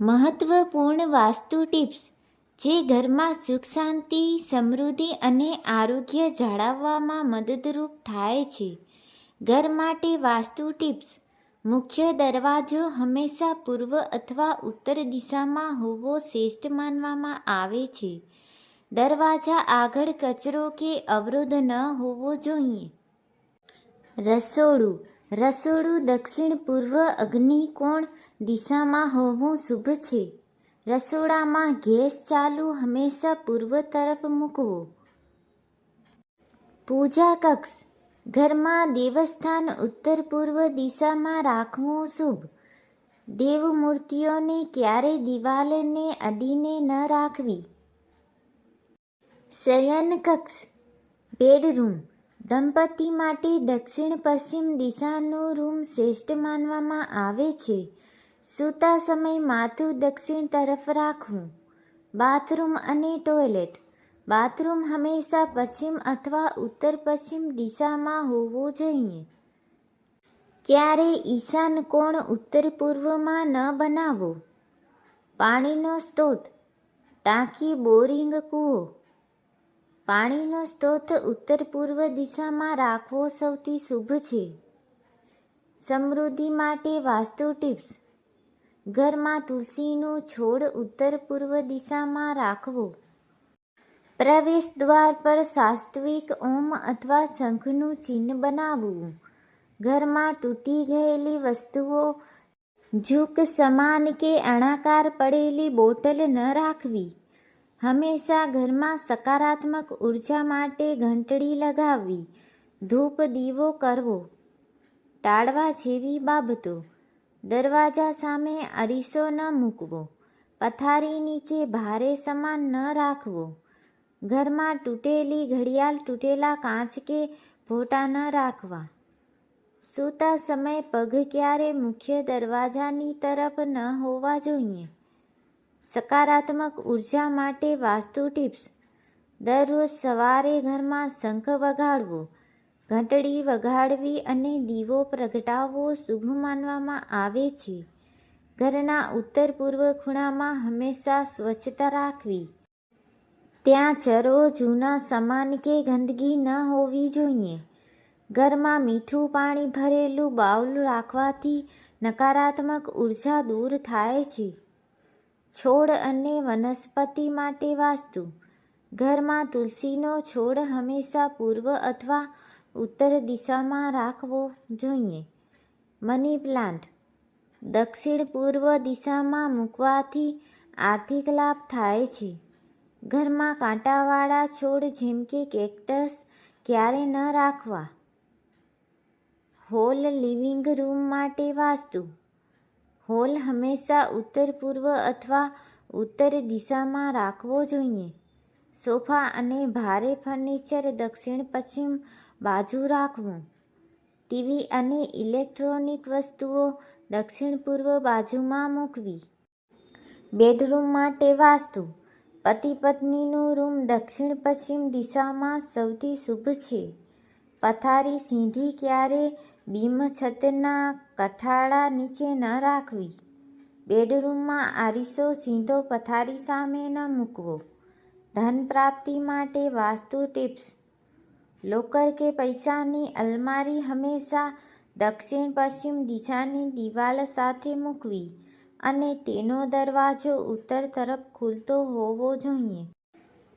મહત્વપૂર્ણ વાસ્તુ ટિપ્સ, જે ઘરમાં સુખ, શાંતિ, સમૃદ્ધિ અને આરોગ્ય જાળવવામાં મદદરૂપ થાય છે. ઘર માટે વાસ્તુ ટિપ્સ, મુખ્ય દરવાજો હંમેશા પૂર્વ અથવા ઉત્તર દિશામાં હોવો શ્રેષ્ઠ માનવામાં આવે છે. દરવાજા આગળ કચરો કે અવરોધ ન હોવો જોઈએ. રસોડું રસોડું દક્ષિણ પૂર્વ અગ્નિકોણ દિશામાં હોવું શુભ છે. રસોડામાં ગેસ ચાલુ હંમેશા પૂર્વ તરફ મૂકવો. પૂજા કક્ષ. ઘરમાં દેવસ્થાન ઉત્તર પૂર્વ દિશામાં રાખવું શુભ. દેવ મૂર્તિઓને ક્યારેય દિવાલને અડીને ન રાખવી? શયન કક્ષ. બેડરૂમ. દંપતી માટે દક્ષિણ પશ્ચિમ દિશાનો રૂમ શ્રેષ્ઠ માનવામાં આવે છે. સૂતા સમય માથું દક્ષિણ તરફ રાખવું. બાથરૂમ અને ટોયલેટ. બાથરૂમ હંમેશા પશ્ચિમ અથવા ઉત્તર પશ્ચિમ દિશામાં હોવું જોઈએ. ક્યારે ઈશાન કોણ ઉત્તર પૂર્વમાં ન બનાવવો પાણીનો સ્ત્રોત. ટાંકી બોરિંગ કૂવો. પાણીનો સ્ત્રોત ઉત્તર પૂર્વ દિશામાં રાખવો સૌથી શુભ છે. સમૃદ્ધિ માટે વાસ્તુ ટિપ્સ. ઘરમાં તુલસીનો છોડ ઉત્તર પૂર્વ દિશામાં રાખવો. પ્રવેશ દ્વાર પર સાસ્તવિક ઓમ અથવા શંખનું ચિહ્ન બનાવવું. ઘરમાં તૂટી ગયેલી વસ્તુઓ ઝૂક સમાન કે અણાકાર પડેલી બોટલ ન રાખવી. હંમેશા ઘરમાં સકારાત્મક ઊર્જા માટે ઘંટડી લગાવવી. ધૂપ દીવો કરવો. ટાળવા જેવી બાબતો. દરવાજા સામે અરીસો ન મૂકવો, પથારી નીચે ભારે સામાન ન રાખવો. ઘરમાં તૂટેલી ઘડિયાળ, તૂટેલા કાચ કે ફોટા ન રાખવા. સૂતા સમયે પગ ક્યારે મુખ્ય દરવાજાની તરફ ન હોવા જોઈએ? સકારાત્મક ઊર્જા માટે વાસ્તુ ટિપ્સ. દરરોજ સવારે ઘરમાં શંખ વગાડવો ઘંટડી વગાડવી અને દીવો પ્રગટાવવો શુભ માનવામાં આવે છે. ઘરના ઉત્તર પૂર્વ ખૂણામાં હંમેશા સ્વચ્છતા રાખવી. ત્યાં ચરો જૂના સામાન કે ગંદકી ન હોવી જોઈએ. ઘરમાં મીઠું પાણી ભરેલું બાઉલ રાખવાથી નકારાત્મક ઊર્જા દૂર થાય છે. છોડ અને વનસ્પતિ માટે વાસ્તુ. ઘરમાં તુલસીનો છોડ હંમેશા પૂર્વ અથવા ઉત્તર દિશામાં રાખવો જોઈએ. Money plant. દક્ષિણ પૂર્વ દિશામાં મૂકવાથી આર્થિક લાભ થાય છે. ઘરમાં કાંટાવાળા છોડ જેમ કે કેક્ટસ ક્યારે ન રાખવા. હોલ લિવિંગ રૂમ માટે વાસ્તુ. હોલ હંમેશા ઉત્તર પૂર્વ અથવા ઉત્તર દિશામાં રાખવો જોઈએ. સોફા અને ભારે ફર્નિચર દક્ષિણ પશ્ચિમ બાજુ રાખવું. ટીવી અને ઇલેક્ટ્રોનિક વસ્તુઓ દક્ષિણ પૂર્વ બાજુમાં મૂકવી. બેડરૂમ માટે વાસ્તુ. પતિ પત્નીનું રૂમ દક્ષિણ પશ્ચિમ દિશામાં સૌથી શુભ છે. પથારી સીધી ક્યારે બીમ છતના કઠાળા નીચે ન રાખવી. બેડરૂમમાં આરીસો સીધો પથારી સામે ન મૂકવો. ધન પ્રાપ્તિ માટે વાસ્તુ ટિપ્સ. લોકર કે પૈસાની અલમારી હંમેશા દક્ષિણ પશ્ચિમ દિશાની દિવાલ સાથે મૂકવી અને તેનો દરવાજો ઉત્તર તરફ ખુલતો હોવો જોઈએ.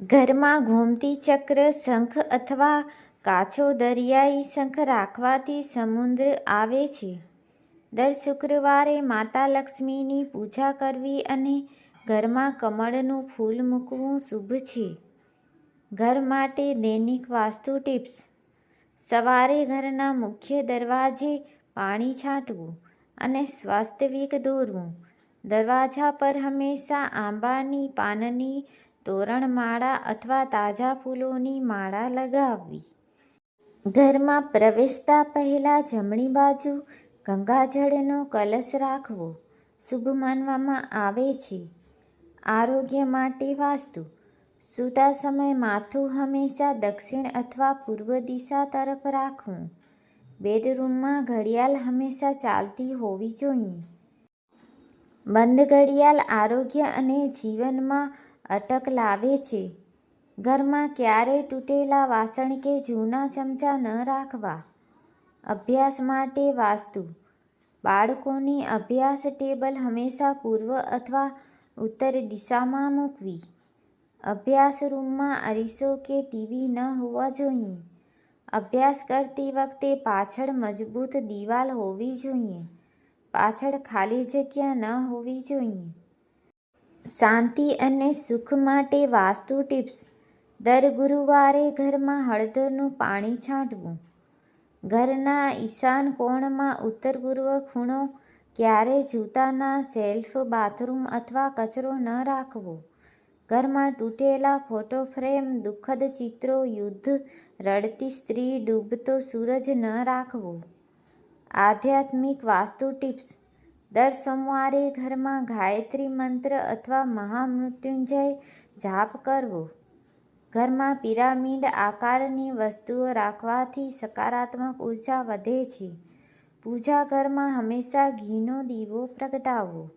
ઘરમાં ઘૂમતી ચક્ર, શંખ અથવા કાચો દરિયાઈ શંખ રાખવાથી સમુદ્ર આવે છે. દર શુક્રવારે માતા લક્ષ્મીની પૂજા કરવી અને ઘરમાં કમળનું ફૂલ મૂકવું શુભ છે. ઘર માટે દૈનિક વાસ્તુ ટિપ્સ. સવારે ઘરના મુખ્ય દરવાજે પાણી છાંટવું અને સ્વાસ્તવિક દોરવું. દરવાજા પર હંમેશા આંબાની પાનની તોરણમાળા અથવા તાજા ફૂલોની માળા લગાવવી. ઘરમાં પ્રવેશતા પહેલાં જમણી બાજુ ગંગાજળનો કલશ રાખવો શુભ માનવામાં આવે છે. આરોગ્ય માટે વાસ્તુ સૂતા સમયે માથું હંમેશા દક્ષિણ અથવા પૂર્વ દિશા તરફ રાખવું. બેડરૂમમાં ઘડિયાળ હંમેશા ચાલતી હોવી જોઈએ. બંધ ઘડિયાળ આરોગ્ય અને જીવનમાં અટક લાવે છે. ઘરમાં ક્યારેય તૂટેલા વાસણ કે જૂના ચમચા ન રાખવા? અભ્યાસ માટે વાસ્તુ. બાળકોની અભ્યાસ ટેબલ હંમેશા પૂર્વ અથવા ઉત્તર દિશામાં મૂકવી. અભ્યાસ રૂમમાં અરીસો કે ટીવી ન હોવા જોઈએ. અભ્યાસ કરતી વખતે પાછળ મજબૂત દિવાલ હોવી જોઈએ. પાછળ ખાલી જગ્યા ન હોવી જોઈએ. શાંતિ અને સુખ માટે વાસ્તુ ટિપ્સ. દર ગુરુવારે ઘરમાં હળદરનું પાણી છાંટવું. ઘરના ઈશાન કોણમાં ઉત્તર પૂર્વ ખૂણો ક્યારેય જૂતાના સેલ્ફ બાથરૂમ અથવા કચરો ન રાખવો. ઘરમાં તૂટેલા ફોટો ફ્રેમ, દુઃખદ ચિત્રો, યુદ્ધ, રડતી સ્ત્રી, ડૂબતો સૂરજ ન રાખવો. આધ્યાત્મિક વાસ્તુ ટિપ્સ. દર સોમવારે ઘરમાં ગાયત્રી મંત્ર અથવા મહામૃત્યુંજય જાપ કરવો. ઘરમાં પિરામિડ આકારની વસ્તુઓ રાખવાથી સકારાત્મક ઊર્જા વધે છે. પૂજા ઘરમાં હંમેશા ઘીનો દીવો પ્રગટાવવો.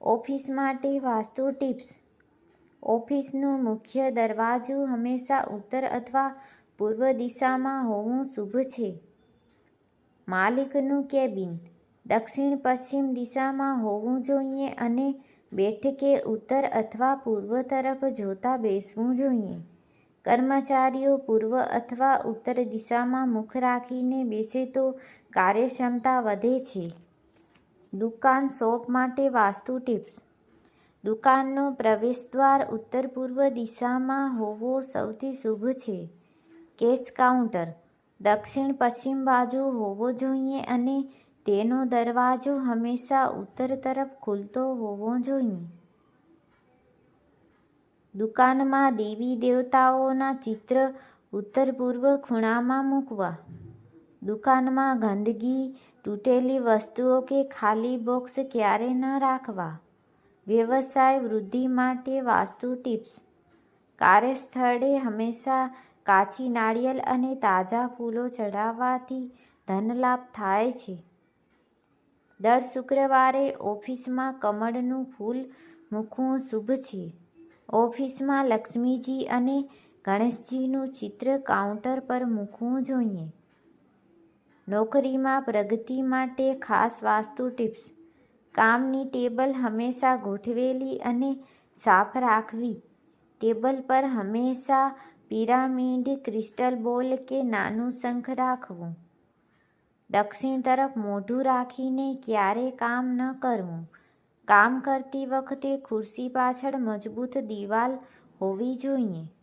ઓફિસ માટે વાસ્તુ ટિપ્સ. ઓફિસનું મુખ્ય દરવાજું હંમેશા ઉત્તર અથવા પૂર્વ દિશામાં હોવું શુભ છે. માલિકનું કેબિન દક્ષિણ પશ્ચિમ દિશામાં હોવું જોઈએ અને બેઠકે ઉત્તર અથવા પૂર્વ તરફ જોતા બેસવું જોઈએ. કર્મચારીઓ પૂર્વ અથવા ઉત્તર દિશામાં મુખ રાખીને બેસે તો કાર્યક્ષમતા વધે છે. દુકાન શોપ માટે વાસ્તુ ટિપ્સ દુકાનનો પ્રવેશદ્વાર ઉત્તર પૂર્વ દિશામાં હોવો સૌથી શુભ છે. Cash counter. દક્ષિણ પશ્ચિમ બાજુ હોવો જોઈએ અને તેનો દરવાજો હંમેશા ઉત્તર તરફ ખુલતો હોવો જોઈએ. દુકાનમાં દેવી દેવતાઓના ચિત્ર ઉત્તર પૂર્વ ખૂણામાં મૂકવા. દુકાનમાં ગંદકી તૂટેલી વસ્તુઓ કે ખાલી બોક્સ ક્યારે ન રાખવા. વ્યવસાય વૃદ્ધિ માટે વાસ્તુ ટિપ્સ. કાર્યસ્થળે હંમેશા કાચી નાળિયેર અને તાજા ફૂલો ચઢાવવાથી ધનલાભ થાય છે. દર શુક્રવારે ઓફિસમાં કમળનું ફૂલ મૂકવું શુભ છે. ઓફિસમાં લક્ષ્મીજી અને ગણેશજીનું ચિત્ર કાઉન્ટર પર મૂકવું જોઈએ. નોકરીમાં પ્રગતિ માટે ખાસ વાસ્તુ ટિપ્સ. કામની ટેબલ હંમેશા ગોઠવેલી અને સાફ રાખવી. ટેબલ પર હંમેશા પિરામિડ, ક્રિસ્ટલ બોલ કે નાનું શંખ રાખવું. દક્ષિણ તરફ મોઢું રાખીને ક્યારેય કામ ન કરવું. કામ કરતી વખતે ખુરશી પાછળ મજબૂત દિવાલ હોવી જોઈએ.